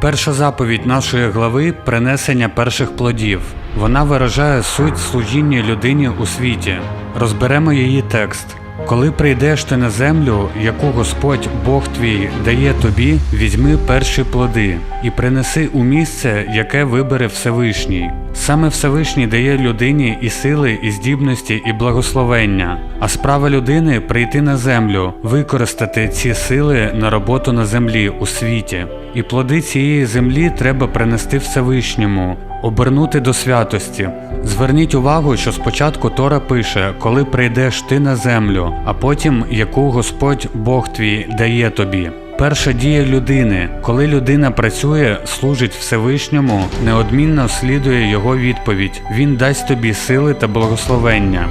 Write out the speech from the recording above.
Перша заповідь нашої глави принесення перших плодів. Вона виражає суть служіння людині у світі. Розберемо її текст. Коли прийдеш ти на землю, яку Господь Бог твій дає тобі, візьми перші плоди і принеси у місце, яке вибере Всевишній. Саме Всевишній дає людині і сили, і здібності, і благословення. А справа людини прийти на землю, використати ці сили на роботу на землі у світі. І плоди цієї землі треба принести Всевишньому, обернути до святості. Зверніть увагу, що спочатку Тора пише, коли прийдеш ти на землю, а потім яку Господь Бог твій дає тобі. Перша дія людини, коли людина працює, служить Всевишньому, неодмінно слідує його відповідь. Він дасть тобі сили та благословення.